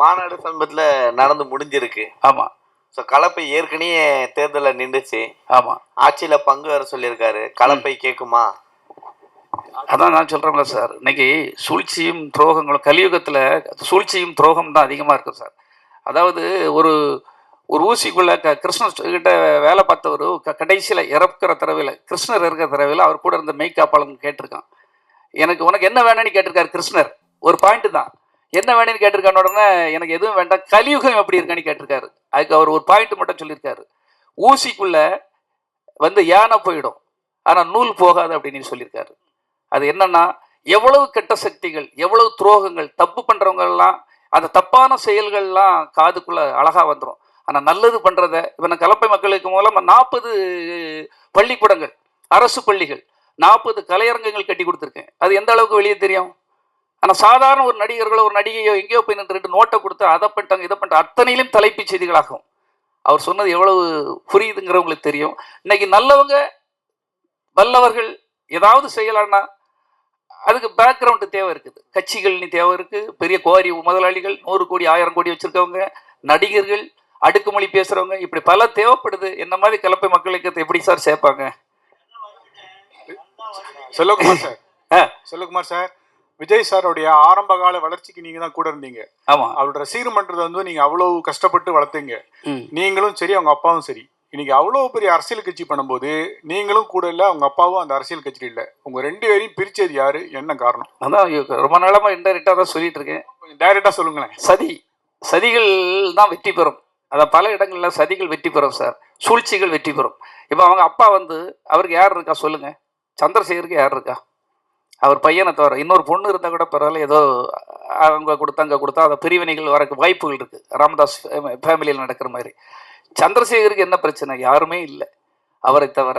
மாநாடு சமீபத்துல நடந்து முடிஞ்சிருக்கு. ஆமாம் ஸோ கலப்பை ஏற்கனவே தேர்தலில் நின்றுச்சு ஆமாம் ஆட்சியில பங்கு வர சொல்லியிருக்காரு. கலப்பை கேட்குமா அதான் நான் சொல்கிறேன்ல சார். இன்னைக்கு சூழ்ச்சியும் துரோகங்களும் கலியுகத்தில் சூழ்ச்சியும் துரோகம் தான் அதிகமாக இருக்கும் சார். அதாவது ஒரு ஒரு ஊசிக்குள்ள க கிருஷ்ணன் கிட்ட வேலை பார்த்தவர் க கடைசியில் இறக்குற தடவையில் கிருஷ்ணர் இருக்கிற தடவையில் அவர் கூட இருந்த மெய்காப்பாளன் கேட்டிருக்கான். எனக்கு உனக்கு என்ன வேணும்னு கேட்டிருக்காரு கிருஷ்ணர். ஒரு பாயிண்ட் தான். என்ன வேணும்னு கேட்டிருக்கான உடனே எனக்கு எதுவும் வேண்டாம் கலியுகம் எப்படி இருக்கான்னு கேட்டிருக்காரு. அதுக்கு அவர் ஒரு பாயிண்ட் மட்டும் சொல்லியிருக்காரு. ஊசிக்குள்ள வந்து யானை போயிடும் ஆனால் நூல் போகாது அப்படின்னு சொல்லியிருக்காரு. அது என்னன்னா எவ்வளவு கெட்ட சக்திகள் எவ்வளவு துரோகங்கள் தப்பு பண்ணுறவங்கள்லாம் அந்த தப்பான செயல்கள்லாம் காதுக்குள்ள அழகாக வந்துடும் ஆனால் நல்லது பண்ணுறத இப்போ நான் கலப்பை மக்களுக்கு மூலமாக நாற்பது பள்ளிக்கூடங்கள் அரசு பள்ளிகள் நாற்பது கலையரங்கங்கள் கட்டி கொடுத்துருக்கேன். அது எந்த அளவுக்கு வெளியே தெரியும்? ஆனா சாதாரண ஒரு நடிகர்களோ ஒரு நடிகையோ எங்கேயோ போய் நின்று ரெண்டு நோட்டை கொடுத்து அதை பண்ணிட்டாங்க இதை பண்ணிட்டாங்க அத்தனையிலும் தலைப்புச் செய்திகளாகும். அவர் சொன்னது எவ்வளவு புரியுதுங்கிறவங்களுக்கு தெரியும். இன்னைக்கு நல்லவங்க வல்லவர்கள் ஏதாவது செய்யலாம்னா அதுக்கு பேக்ரவுண்டு தேவை இருக்குது. கட்சிகள்னு தேவை இருக்கு. பெரிய கோரி முதலாளிகள் நூறு கோடி ஆயிரம் கோடி வச்சிருக்கவங்க நடிகர்கள் அடுக்குமொழி பேசுறவங்க இப்படி பல தேவைப்படுது. என்ன மாதிரி கலப்பை மக்களுக்கு எப்படி சார் சேர்ப்பாங்க? செல்வகுமார் சார். ஆ. செல்வகுமார் சார் விஜய் சாரோடைய ஆரம்ப கால வளர்ச்சிக்கு நீங்க தான் கூட இருந்தீங்க. ஆமா. அவரோட ரசிகர் மன்றத்தை வந்து நீங்க அவ்வளவு கஷ்டப்பட்டு வளர்த்தீங்க. நீங்களும் சரி அவங்க அப்பாவும் சரி. இன்னைக்கு அவ்வளவு பெரிய அரசியல் கட்சி பண்ணும்போது நீங்களும் கூட இல்ல அவங்க அப்பாவும் அந்த அரசியல் கட்சியில் இல்ல. உங்க ரெண்டு பேரையும் பிரிச்சது யாரு? என்ன காரணம்? அதான் ரொம்ப நாளமா இன்டெரக்டாக தான் சொல்லிட்டு இருக்கேன். கொஞ்சம் டைரக்டா சொல்லுங்களேன். சதி. சதிகள் தான் வெற்றி பெறும். அதான் பல இடங்கள்ல சதிகள் வெற்றி பெறும் சார் சூழ்ச்சிகள் வெற்றி பெறும். இப்போ அவங்க அப்பா வந்து அவருக்கு யார் இருக்கா சொல்லுங்க. சந்திரசேகருக்கு யார் இருக்கா? அவர் பையனை தவிர இன்னொரு பொண்ணு இருந்தால் கூட பரவாயில்ல ஏதோ அவங்க கொடுத்தா அங்கே கொடுத்தா அதை பிரிவினைகள் வரக்கு வாய்ப்புகள் இருக்குது ராமதாஸ் ஃபேமிலியில் நடக்கிற மாதிரி. சந்திரசேகருக்கு என்ன பிரச்சனை? யாருமே இல்லை அவரை தவிர.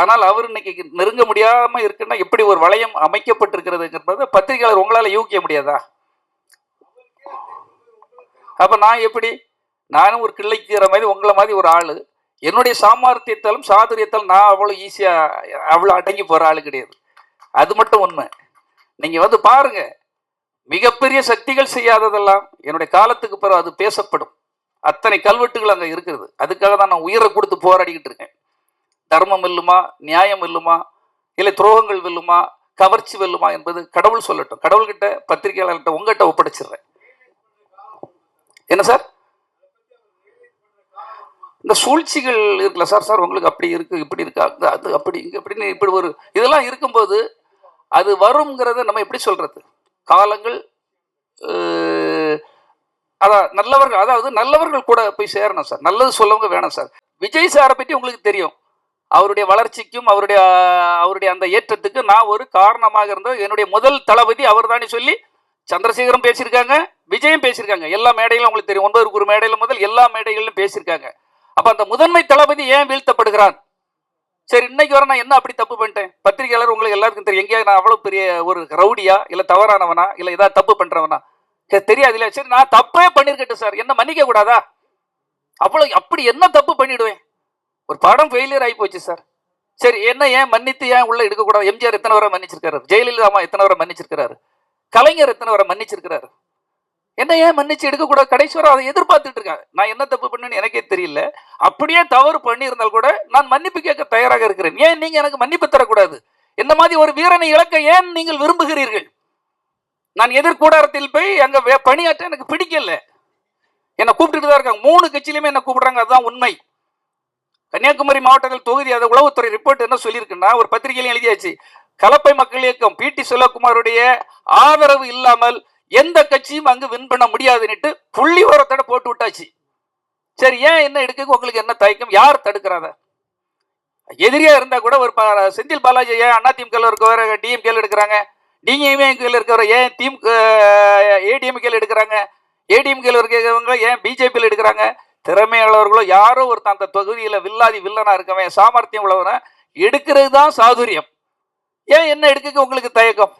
ஆனால் அவர் இன்னைக்கு நெருங்க முடியாமல் இருக்குன்னா எப்படி ஒரு வளையம் அமைக்கப்பட்டிருக்கிறதுங்கிறத பத்திரிகையாளர் உங்களால் யூகிக்க முடியாதா? அப்போ நான் எப்படி? நானும் ஒரு கிள்ளைக்குற மாதிரி உங்களை மாதிரி ஒரு ஆள். என்னுடைய சாமர்த்தியத்தாலும் சாதுரியத்தாலும் நான் அவ்வளோ ஈஸியாக அவ்வளோ அடங்கி போகிற ஆளு கிடையாது. அது மட்டும் உண்மை. நீங்க வந்து பாருங்க. மிகப்பெரிய சக்திகள் செய்யாததெல்லாம் என்னுடைய காலத்துக்கு பிறகு அது பேசப்படும். அத்தனை கல்வெட்டுகள் அங்கே இருக்கிறது. அதுக்காக தான் நான் உயிரை கொடுத்து போராடிக்கிட்டு இருக்கேன். தர்மம் வெல்லுமா? நியாயம் வெல்லுமா? இல்லை துரோகங்கள் வெல்லுமா? கவர்ச்சி வெல்லுமா? என்பது கடவுள் சொல்லட்டும். கடவுள்கிட்ட பத்திரிகையாளர்கிட்ட உங்ககிட்ட ஒப்படைச்சிடுறேன். என்ன சார்? இந்த சூழ்ச்சிகள் இருக்குல்ல சார்? சார் உங்களுக்கு அப்படி இருக்கு இப்படி இருக்கா? அது- அப்படி இங்கே இப்படின்னு இப்படி ஒரு இதெல்லாம் இருக்கும்போது அது வருங்கிறத நம்ம எப்படி சொல்றது? காலங்கள் அதான் நல்லவர்கள் அதாவது நல்லவர்கள் கூட போய் சேரணும் சார். நல்லது சொல்லவங்க வேணும் சார். விஜய் சாரை பற்றி உங்களுக்கு தெரியும். அவருடைய வளர்ச்சிக்கும் அவருடைய அவருடைய அந்த ஏற்றத்துக்கு நான் ஒரு காரணமாக இருந்தது என்னுடைய முதல் தளபதி அவர் தானே சொல்லி சந்திரசேகரும் பேசியிருக்காங்க விஜயும் பேசியிருக்காங்க. எல்லா மேடைகளும் உங்களுக்கு தெரியும். ஒன்பது ஒரு மேடையில் முதல் எல்லா மேடைகளிலும் பேசியிருக்காங்க. அப்போ அந்த முதன்மை தளபதி ஏன் வீழ்த்தப்படுகிறான்? சரி இன்னைக்கு வர நான் என்ன அப்படி தப்பு பண்ணிட்டேன்? பத்திரிகையாளர் உங்களுக்கு எல்லாருக்கும் தெரியும். எங்கேயா நான் அவ்வளவு பெரிய ஒரு ரவுடியா இல்ல தவறானவனா இல்ல ஏதாவது தப்பு பண்றவனா? சரி, தெரியாது இல்ல சரி நான் தப்பே பண்ணிருக்கட்டும் சார். என்ன மன்னிக்க கூடாதா? அவ்வளவு அப்படி என்ன தப்பு பண்ணிடுவேன்? ஒரு படம் ஃபெயிலியர் ஆகி போச்சு சார். சரி என்ன ஏன் மன்னித்து ஏன் உள்ள எடுக்கக்கூடாது? எம்ஜிஆர் எத்தனை வரை மன்னிச்சிருக்காரு? ஜெயலலிதா அம்மா எத்தனை வரை மன்னிச்சிருக்கிறாரு? கலைஞர் எத்தனை வரை மன்னிச்சிருக்கிறாரு? என்ன ஏன் மன்னிச்சு எடுக்கக்கூடாது? கடைசி வரை அதை எதிர்பார்த்துட்டு இருக்காங்க. நான் என்ன தப்பு பண்ணேன்னு எனக்கே தெரியல. அப்படியே தவறு பண்ணியிருந்தால் கூட நான் மன்னிப்பு கேட்க தயாராக இருக்கிறேன். ஏன் நீங்க எனக்கு மன்னிப்பு தரக்கூடாது? இந்த மாதிரி ஒரு வீரனை இழக்க ஏன் நீங்கள் விரும்புகிறீர்கள்? நான் எதிர்கூடாரத்தில் போய் அங்க பணியாற்ற எனக்கு பிடிக்கல. என்னை கூப்பிட்டுட்டு தான் இருக்காங்க. மூணு கட்சியிலுமே என்ன கூப்பிடுறாங்க. அதுதான் உண்மை. கன்னியாகுமரி மாவட்டங்கள் தொகுதி அதை உளவுத்துறை ரிப்போர்ட் என்ன சொல்லியிருக்குன்னா ஒரு பத்திரிகையிலும் எழுதியாச்சு. கலப்பை மக்கள் இயக்கம் பி. டி. செல்வகுமாருடைய ஆதரவு இல்லாமல் எந்த கட்சியும் அங்கு வின் பண்ண முடியாதுன்னுட்டு புள்ளி ஓரத்தடை போட்டு விட்டாச்சு. சரி ஏன் என்ன எடுக்க உங்களுக்கு என்ன தயக்கம்? யார் தடுக்கிறாத எதிரியா இருந்தா கூட ஒரு ப- செந்தில் பாலாஜி ஏன் அண்ணா அதிமுக இருக்கவர் டிஎம்கேல எடுக்கிறாங்க? டிஎம்கேல இருக்கிற ஏன் டீம் ஏடிஎம்கேல எடுக்கிறாங்க? ஏடிஎம்கேல இருக்கிறவங்க ஏன் பிஜேபியில் எடுக்கிறாங்க? திறமையாளர்களோ யாரோ ஒருத்தன் அந்த தொகுதியில் வில்லாதி வில்லனா இருக்கவன் சாமர்த்தியம் உள்ளவன எடுக்கிறது தான் சாதுரியம். ஏன் என்ன எடுக்க உங்களுக்கு தயக்கம்?